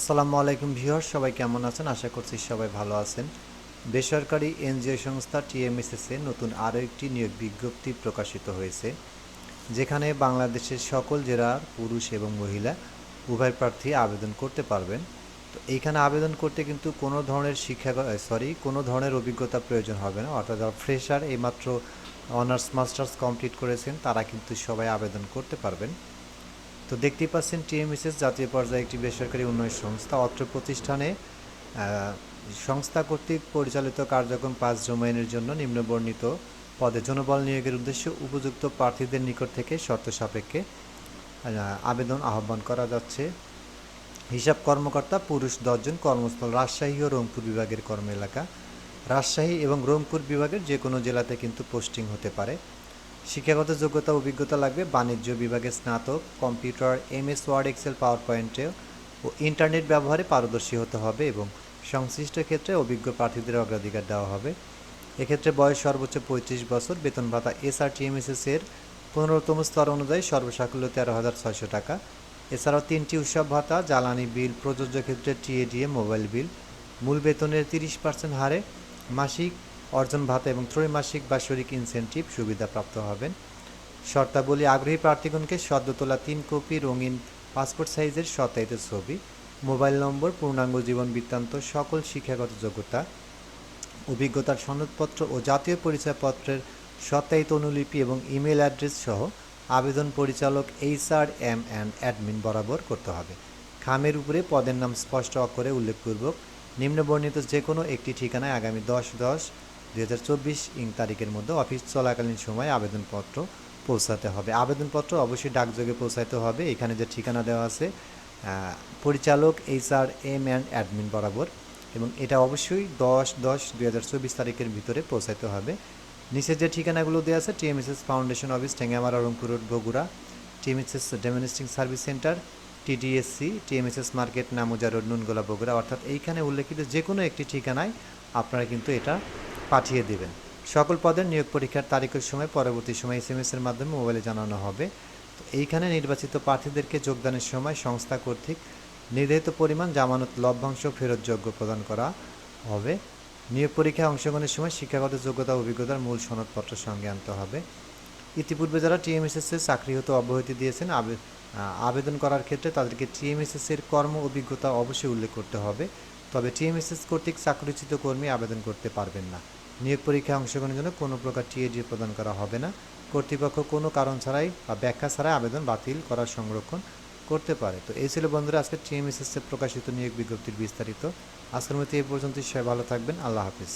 আসসালামু আলাইকুম ভিউয়ার সবাই কেমন আছেন? আশা করছি সবাই ভালো আছেন। বেসরকারি এনজিও সংস্থা টিএমএসএসে নতুন আরও একটি নিয়োগ বিজ্ঞপ্তি প্রকাশিত হয়েছে, যেখানে বাংলাদেশের সকল জেলার পুরুষ এবং মহিলা উভয় প্রার্থী আবেদন করতে পারবেন। তো এইখানে আবেদন করতে কিন্তু কোনো ধরনের শিক্ষা সরি কোনো ধরনের অভিজ্ঞতা প্রয়োজন হবে না। অর্থাৎ যারা ফ্রেশার এইমাত্র অনার্স মাস্টার্স কমপ্লিট করেছেন, তারা কিন্তু সবাই আবেদন করতে পারবেন। তো দেখতেই পাচ্ছেন টিএমএসএস জাতীয় পর্যায়ে একটি বেসরকারি উন্নয়ন সংস্থা, অত্র প্রতিষ্ঠানে সংস্থা কর্তৃক পরিচালিত কার্যক্রম পাঁচ ডোমেইনের জন্য নিম্নবর্ণিত পদে জনবল নিয়োগের উদ্দেশ্যে উপযুক্ত প্রার্থীদের নিকট থেকে শর্ত সাপেক্ষে আবেদন আহ্বান করা যাচ্ছে। হিসাব কর্মকর্তা, পুরুষ দশজন, কর্মস্থল রাজশাহী ও রংপুর বিভাগের কর্ম এলাকা। রাজশাহী এবং রংপুর বিভাগের যে কোনো জেলাতে কিন্তু পোস্টিং হতে পারে। শিক্ষাগত যোগ্যতা, অভিজ্ঞতা লাগবে বাণিজ্য বিভাগে স্নাতক, computer, MS, Word, Excel power পয়েন্টে ও ইন্টারনেট ব্যবহারে পারদর্শী হতে হবে এবং সংশ্লিষ্ট ক্ষেত্রে অভিজ্ঞ প্রার্থীদের অগ্রাধিকার দেওয়া হবে। এক্ষেত্রে বয়স সর্বোচ্চ পঁয়ত্রিশ বছর, বেতন ভাতা এসআরটিএমএসএস এর পনেরোতম স্তর অনুযায়ী সর্বসাকুল্য তেরো হাজার ছয়শো টাকা। এছাড়াও তিনটি উৎসব ভাতা, জ্বালানি বিল, প্রযোজ্য ক্ষেত্রে টিএডিএ, মোবাইল বিল। মূল বেতনের তিরিশ পার্সেন্ট হারে মাসিক অর্জন ভাতা এবং ত্রৈমাসিক বাৎসরিক ইনসেনটিভ সুবিধাপ্রাপ্ত হবেন। শর্তাবলী, আগ্রহী প্রার্থীগণকে সদ্য তোলা তিন কপি রঙিন পাসপোর্ট সাইজের সত্যায়িত ছবি, মোবাইল নম্বর, পূর্ণাঙ্গ জীবন বৃত্তান্ত, সকল শিক্ষাগত যোগ্যতা, অভিজ্ঞতার সনদপত্র ও জাতীয় পরিচয়পত্রের সত্যায়িত অনুলিপি এবং ইমেল অ্যাড্রেস সহ আবেদন পরিচালক H R M and admin বরাবর করতে হবে। খামের উপরে পদের নাম স্পষ্ট অক্ষরে উল্লেখপূর্বক নিম্নবর্ণিত যে কোনো একটি ঠিকানায় আগামী দশ দশ দুই হাজার চব্বিশ ইং তারিখের মধ্যে অফিস চলাকালীন সময় আবেদনপত্র পৌঁছাতে হবে। আবেদনপত্র অবশ্যই ডাকযোগে পৌঁছাতে হবে। এখানে যে ঠিকানা দেওয়া আছে পরিচালক এইচআর এম অ্যান্ড অ্যাডমিন বরাবর এবং এটা অবশ্যই দশ দশ দুই তারিখের ভিতরে পৌঁছাতে হবে। নিচে যে ঠিকানাগুলো দেওয়া আছে, TMSS foundation office, Thengamara, Rangpur road, Bogura, TMSS demonstration service centre, TDSC, TMSS market, Namuja road, Nungola, Bogura. অর্থাৎ এইখানে উল্লেখিত যে কোনো একটি ঠিকানায় আপনারা কিন্তু এটা পাঠিয়ে দেবেন। সকল পদের নিয়োগ পরীক্ষার তারিখের সময়, পরবর্তী সময় এস এর মাধ্যমে মোবাইলে জানানো হবে। তো এইখানে নির্বাচিত প্রার্থীদেরকে যোগদানের সময় সংস্থা কর্তৃক নির্ধারিত পরিমাণ জামানত লভ্যাংশ ফেরতযোগ্য প্রদান করা হবে। নিয়োগ পরীক্ষায় অংশগ্রহণের সময় শিক্ষাগত যোগ্যতা অভিজ্ঞতার মূল সনদপত্র সঙ্গে আনতে হবে। ইতিপূর্বে যারা টিএমএসএস চাকরি হতে অব্যাহতি দিয়েছেন আবেদন করার ক্ষেত্রে তাদেরকে টিএমএসএস এর কর্ম অভিজ্ঞতা অবশ্যই উল্লেখ করতে হবে। তবে টিএমএসএস কর্তৃক চাকরিচ্যুত কর্মী আবেদন করতে পারবেন না। নিয়োগ পরীক্ষায় অংশগ্রহণের জন্য কোনো প্রকার টিএডি প্রদান করা হবে না। কর্তৃপক্ষ কোনো কারণ ছাড়াই বা ব্যাখ্যা ছাড়াই আবেদন বাতিল করার সংরক্ষণ করতে পারে। তো এই ছিল বন্ধুরা আজকে টিএমএসএসএ প্রকাশিত নিয়োগ বিজ্ঞপ্তির বিস্তারিত। আজকের মতো এই পর্যন্ত সবাই ভালো থাকবেন। আল্লাহ হাফিজ।